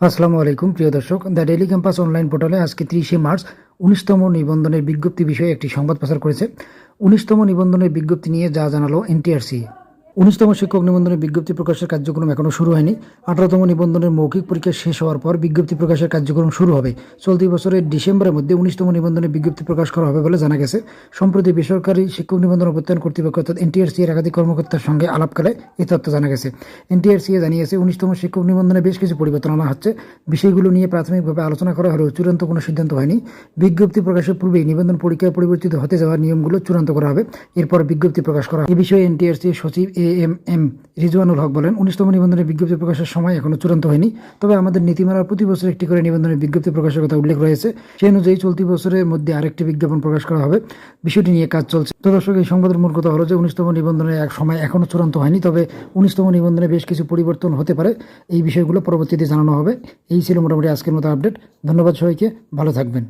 আসসালামু আলাইকুম, প্রিয় দর্শক। দ্য ডেলি ক্যাম্পাস অনলাইন পোর্টালে আজকে তিরিশে মার্চ উনিশতম নিবন্ধনের বিজ্ঞপ্তি বিষয়ে একটি সংবাদ প্রচার করেছে। উনিশতম নিবন্ধনের বিজ্ঞপ্তি নিয়ে যা জানালো এনটিআরসি। উনিশতম শিক্ষক নিবন্ধনের বিজ্ঞপ্তি প্রকাশের কার্যক্রম এখনও শুরু হয়নি। আঠারোতম নিবন্ধনের মৌখিক পরীক্ষা শেষ হওয়ার পর বিজ্ঞপ্তি প্রকাশের কার্যক্রম শুরু হবে। চলতি বছরের ডিসেম্বরের মধ্যে উনিশতম নিবন্ধনের বিজ্ঞপ্তি প্রকাশ করা হবে বলে জানা গেছে। সম্প্রতি বেসরকারি শিক্ষক নিবন্ধন অভ্যর্থন কর্তৃপক্ষ অর্থাৎ এনটিআরসি এর একাধিক কর্মকর্তার সঙ্গে আলাপকালে এই তথ্য জানা গেছে। এনটিআরসি জানিয়েছে, উনিশতম শিক্ষক নিবন্ধনে বেশ কিছু পরিবর্তন আনা হচ্ছে। বিষয়গুলো নিয়ে প্রাথমিকভাবে আলোচনা করা হলেও চূড়ান্ত কোনো সিদ্ধান্ত হয়নি। বিজ্ঞপ্তি প্রকাশের পূর্বেই নিবন্ধন পরীক্ষায় পরিবর্তিত হতে যাওয়ার নিয়মগুলো চূড়ান্ত করা হবে। এরপর বিজ্ঞপ্তি প্রকাশ করা। এ বিষয়ে এনটিআরসি সচিব A M M, Rizwanul Haque বলেন, উনিশতম নিবন্ধনের বিজ্ঞপ্তি প্রকাশের সময় এখনও চূড়ান্ত হয়নি। তবে আমাদের নীতিমালার প্রতি বছর একটি করে নিবন্ধনের বিজ্ঞপ্তি প্রকাশের কথা উল্লেখ রয়েছে। সেই অনুযায়ী চলতি বছরের মধ্যে আরেকটি বিজ্ঞাপন প্রকাশ করা হবে। বিষয়টি নিয়ে কাজ চলছে। তো দর্শক, এই সংবাদের মূল কথা হলো যে, উনিশতম নিবন্ধনের এক সময় এখনও চূড়ান্ত হয়নি, তবে উনিশতম নিবন্ধনে বেশ কিছু পরিবর্তন হতে পারে। এই বিষয়গুলো পরবর্তীতে জানানো হবে। এই ছিল মোটামুটি আজকের মতো আপডেট। ধন্যবাদ সবাইকে। ভালো থাকবেন।